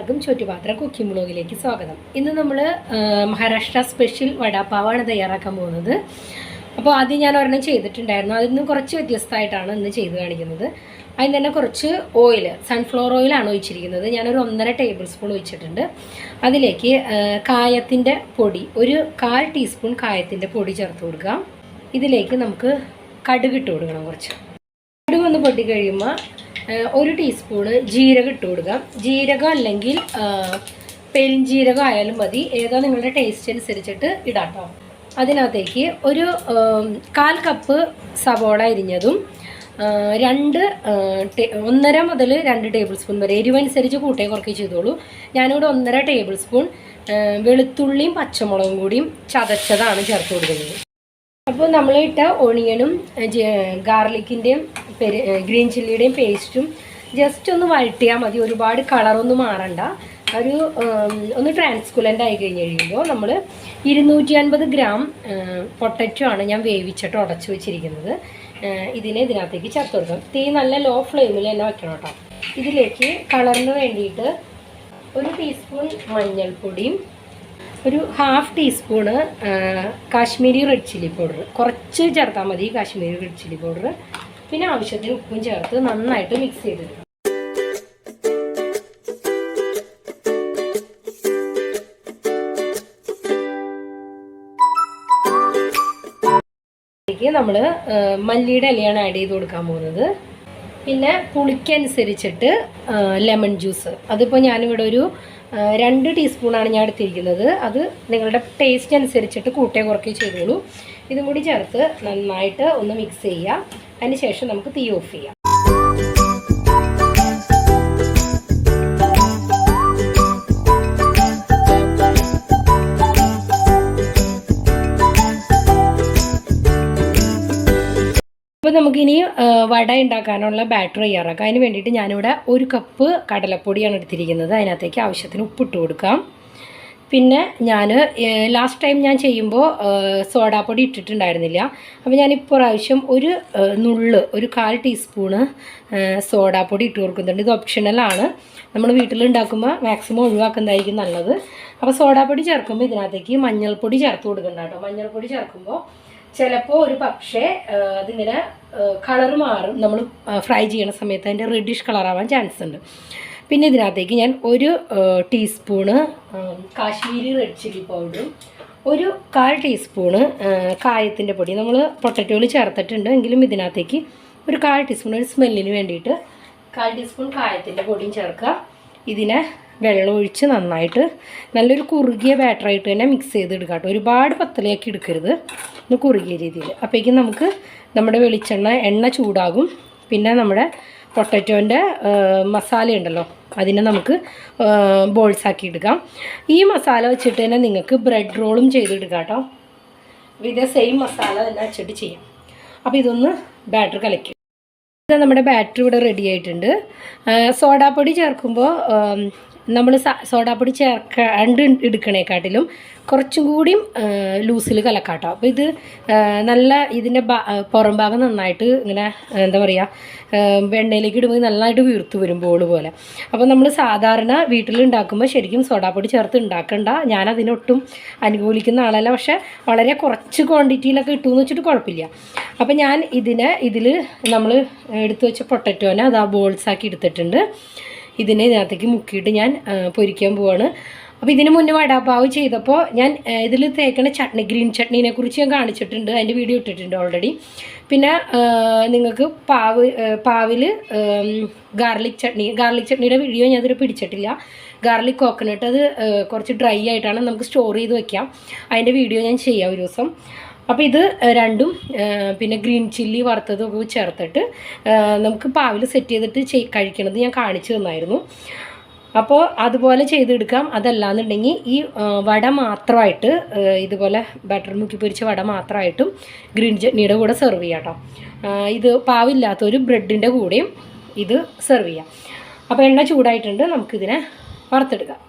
എല്ലാവർക്കും ചുറ്റുപാത്ര കുക്കിംഗ് ബ്ലോഗിലേക്ക് സ്വാഗതം. ഇന്ന് നമ്മൾ മഹാരാഷ്ട്ര സ്പെഷ്യൽ വടാപ്പാവാണ് തയ്യാറാക്കാൻ പോകുന്നത്. അപ്പോൾ ആദ്യം ഞാൻ ഒരെണ്ണം ചെയ്തിട്ടുണ്ടായിരുന്നു. അതിൽ നിന്ന് കുറച്ച് വ്യത്യസ്തമായിട്ടാണ് ഇന്ന് ചെയ്ത് കാണിക്കുന്നത്. അതിന് തന്നെ കുറച്ച് ഓയിൽ സൺഫ്ലവർ ഓയിലാണ് ഒഴിച്ചിരിക്കുന്നത്. ഞാനൊരു ഒന്നര ടേബിൾ സ്പൂൺ ഒഴിച്ചിട്ടുണ്ട്. അതിലേക്ക് കായത്തിന്റെ പൊടി ഒരു കാൽ ടീസ്പൂൺ കായത്തിന്റെ പൊടി ചേർത്ത് കൊടുക്കാം. ഇതിലേക്ക് നമുക്ക് കടുക് ഇട്ട് കൊടുക്കണം കുറച്ച്. കടുക് ഒന്ന് പൊട്ടി കഴിയുമ്പോൾ ഒരു ടീസ്പൂണ് ജീരകം ഇട്ട് കൊടുക്കാം ജീരകം അല്ലെങ്കിൽ പെരിഞ്ജീരകം ആയാലും മതി. ഏതാ നിങ്ങളുടെ ടേസ്റ്റ് അനുസരിച്ചിട്ട് ഇടാം കേട്ടോ അതിനകത്തേക്ക് ഒരു കാൽ കപ്പ് സവോള അരിഞ്ഞതും രണ്ട് ഒന്നര മുതൽ രണ്ട് ടേബിൾ സ്പൂൺ വരെ എരിവനുസരിച്ച് കൂട്ടേ കുറയ്ക്കുകയും ചെയ്തോളൂ. ഞാനിവിടെ ഒന്നര ടേബിൾ സ്പൂൺ വെളുത്തുള്ളിയും പച്ചമുളകും കൂടിയും ചതച്ചതാണ് ചേർത്ത് കൊടുക്കുന്നത്. അപ്പോൾ നമ്മൾ ഇട്ട ഓണിയനും ഗാർലിക്കിന്റെയും ഗ്രീൻ ചില്ലിയുടെയും പേസ്റ്റും ജസ്റ്റ് ഒന്ന് വഴട്ടിയാൽ മതി. ഒരുപാട് കളറൊന്നും മാറണ്ട. ഒരു ഒന്ന് ട്രാൻസ്കുലന്റ് ആയി കഴിഞ്ഞ് കഴിയുമ്പോൾ നമ്മൾ ഇരുന്നൂറ്റി അൻപത് ഗ്രാം പൊട്ടറ്റോ ആണ് ഞാൻ വേവിച്ചിട്ട് ഉടച്ചു വെച്ചിരിക്കുന്നത്. ഇതിനെ ഇതിനകത്തേക്ക് ചേർത്ത് കൊടുക്കാം തീ നല്ല ലോ ഫ്ലെയിമിൽ തന്നെ വെക്കണം കേട്ടോ. ഇതിലേക്ക് കളറിന് വേണ്ടിയിട്ട് ഒരു ടീസ്പൂൺ മഞ്ഞൾപ്പൊടിയും ഒരു half teaspoon Kashmiri red chilli powder കുറച്ച് ചേർത്താൽ മതി കാശ്മീരി റെഡ് ചില്ലി പൗഡർ പിന്നെ ആവശ്യത്തിന് ഉപ്പും ചേർത്ത് നന്നായിട്ട് മിക്സ് ചെയ്തെടുക്കും നമ്മൾ മല്ലിയുടെ ഇലയാണ് ആഡ് ചെയ്ത് കൊടുക്കാൻ പോകുന്നത്. പിന്നെ പുളിക്കനുസരിച്ചിട്ട് ലെമൺ ജ്യൂസ് അതിപ്പോൾ ഞാനിവിടെ ഒരു രണ്ട് ടീസ്പൂണാണ് ഞാൻ എടുത്തിരിക്കുന്നത്. അത് നിങ്ങളുടെ ടേസ്റ്റ് അനുസരിച്ചിട്ട് കൂട്ടേ കുറക്കേ ചെയ്തോളൂ. ഇതും കൂടി ചേർത്ത് നന്നായിട്ട് ഒന്ന് മിക്സ് ചെയ്യുക അതിന് ശേഷം നമുക്ക് തീ ഓഫ് ചെയ്യാം. അപ്പോൾ നമുക്കിനി വട ഉണ്ടാക്കാനുള്ള ബാറ്റർ തയ്യാറാക്കാം. അതിന് വേണ്ടിയിട്ട് ഞാനിവിടെ ഒരു കപ്പ് കടലപ്പൊടിയാണ് എടുത്തിരിക്കുന്നത്. അതിനകത്തേക്ക് ആവശ്യത്തിന് ഉപ്പിട്ട് കൊടുക്കാം. പിന്നെ ഞാൻ ലാസ്റ്റ് ടൈം ഞാൻ ചെയ്യുമ്പോൾ സോഡാപ്പൊടി ഇട്ടിട്ടുണ്ടായിരുന്നില്ല. അപ്പോൾ ഞാൻ ഇപ്രാവശ്യം ഒരു നുള്ള് ഒരു കാൽ ടീസ്പൂണ് സോഡാപ്പൊടി ഇട്ട് കൊടുക്കുന്നുണ്ട്. ഇത് ഓപ്ഷണലാണ് നമ്മൾ വീട്ടിലുണ്ടാക്കുമ്പോൾ മാക്സിമം ഒഴിവാക്കുന്നതായിരിക്കും നല്ലത്. അപ്പോൾ സോഡാപ്പൊടി ചേർക്കുമ്പോൾ ഇതിനകത്തേക്ക് മഞ്ഞൾപ്പൊടി ചേർത്ത് കൊടുക്കണ്ട കേട്ടോ. മഞ്ഞൾപ്പൊടി ചേർക്കുമ്പോൾ ചിലപ്പോൾ ഒരു പക്ഷേ അതിങ്ങനെ കളർ മാറും. നമ്മൾ ഫ്രൈ ചെയ്യണ സമയത്ത് അതിന്റെ റെഡിഷ് കളറാവാൻ ചാൻസ് ഉണ്ട്. പിന്നെ ഇതിനകത്തേക്ക് ഞാൻ ഒരു ടീസ്പൂണ് കാശ്മീരി റെഡ് ചില്ലി പൗഡറും ഒരു കാൽ ടീസ്പൂണ് കായത്തിന്റെ പൊടി. നമ്മൾ പൊട്ടറ്റോയിൽ ചേർത്തിട്ടുണ്ട്. എങ്കിലും ഇതിനകത്തേക്ക് ഒരു കാൽ ടീസ്പൂൺ ഒരു സ്മെല്ലിന് വേണ്ടിയിട്ട് കാൽ ടീസ്പൂൺ കായത്തിന്റെ പൊടിയും ചേർക്കുക. ഇതിനെ വെള്ളം ഒഴിച്ച് നന്നായിട്ട് നല്ലൊരു കുറുകിയ ബാറ്ററായിട്ട് തന്നെ മിക്സ് ചെയ്തെടുക്കാം കേട്ടോ. ഒരുപാട് പത്തലയാക്കി എടുക്കരുത്. ഒന്ന് കുറുകിയ രീതിയിൽ. അപ്പോഴേക്കും നമുക്ക് നമ്മുടെ വെളിച്ചെണ്ണ എണ്ണ ചൂടാകും. പിന്നെ നമ്മുടെ പൊട്ടറ്റോന്റെ മസാല ഉണ്ടല്ലോ അതിനെ നമുക്ക് ബോൾസാക്കി എടുക്കാം. ഈ മസാല വെച്ചിട്ട് തന്നെ നിങ്ങൾക്ക് ബ്രെഡ് റോളും ചെയ്തെടുക്കാം കേട്ടോ. ഇതേ സെയിം മസാല തന്നെ വെച്ചിട്ട് ചെയ്യാം. അപ്പോൾ ഇതൊന്ന് ബാറ്റർ കലക്കി നമ്മുടെ ബാറ്ററി ഇവിടെ റെഡി ആയിട്ടുണ്ട്. സോഡാപ്പൊടി ചേർക്കുമ്പോൾ നമ്മൾ സോഡാപ്പൊടി ചേർക്കാണ്ട് എടുക്കണേക്കാട്ടിലും കുറച്ചും കൂടിയും ലൂസിൽ കലക്കാട്ടോ. അപ്പോൾ ഇത് നല്ല ഇതിന്റെ പുറം ഭാഗം നന്നായിട്ട് ഇങ്ങനെ എന്താ പറയുക വെണ്ണയിലേക്ക് ഇടുമ്പോൾ നന്നായിട്ട് വീർത്ത് വരും ബോൾ പോലെ. അപ്പോൾ നമ്മൾ സാധാരണ വീട്ടിൽ ഉണ്ടാക്കുമ്പോൾ ശരിക്കും സോഡാപ്പൊടി ചേർത്ത് ഉണ്ടാക്കണ്ട. ഞാൻ അതിനൊട്ടും അനുകൂലിക്കുന്ന ആളല്ല. പക്ഷേ വളരെ കുറച്ച് ക്വാണ്ടിറ്റിയിലൊക്കെ ഇട്ടുമെന്ന് വെച്ചിട്ട് കുഴപ്പമില്ല. അപ്പോൾ ഞാൻ ഇതിനെ ഇതിൽ നമ്മൾ എടുത്തു വെച്ച പൊട്ടറ്റോനെ അത് ആ ബോൾസ് ആക്കി എടുത്തിട്ടുണ്ട്. ഇതിനെ ഇതിനകത്തേക്ക് മുക്കിയിട്ട് ഞാൻ പൊരിക്കാൻ പോവാണ്. അപ്പോൾ ഇതിന് മുന്നേ വടാപ്പാവ് ചെയ്തപ്പോൾ ഞാൻ ഇതിൽ തേക്കണ ചട്നി ഗ്രീൻ ചട്നീനെ കുറിച്ച് ഞാൻ കാണിച്ചിട്ടുണ്ട്. അതിന്റെ വീഡിയോ ഇട്ടിട്ടുണ്ട് ഓൾറെഡി പിന്നെ നിങ്ങൾക്ക് പാവ് പാവിൽ ഗാർലിക് ചട്നി ഗാർലിക് ചട്നിയുടെ വീഡിയോ ഞാൻ ഇതിൽ പിടിച്ചിട്ടില്ല. ഗാർലിക് കോക്കനട്ട് അത് കുറച്ച് ഡ്രൈ ആയിട്ടാണ് നമുക്ക് സ്റ്റോർ ചെയ്ത് വെക്കാം. അതിന്റെ വീഡിയോ ഞാൻ ചെയ്യാം ഒരു ദിവസം. അപ്പോൾ ഇത് രണ്ടും പിന്നെ ഗ്രീൻ ചില്ലി വറുത്തതൊക്കെ ചേർത്തിട്ട് നമുക്ക് പാവിൽ സെറ്റ് ചെയ്തിട്ട് ചെയ് കഴിക്കണത് ഞാൻ കാണിച്ചു തന്നായിരുന്നു. അപ്പോൾ അതുപോലെ ചെയ്തെടുക്കാം. അതല്ലാന്നുണ്ടെങ്കിൽ ഈ വട മാത്രമായിട്ട് ഇതുപോലെ ബട്ടർ മുക്കി പൊരിച്ച വട മാത്രമായിട്ടും ഗ്രീൻ ചട്നിയുടെ കൂടെ സെർവ് ചെയ്യാം കേട്ടോ ഇത് ഇത് പാവില്ലാത്തൊരു ബ്രെഡിന്റെ കൂടെയും ഇത് സെർവ് ചെയ്യാം. അപ്പോൾ എണ്ണ ചൂടായിട്ടുണ്ട്. നമുക്കിതിനെ വറുത്തെടുക്കാം.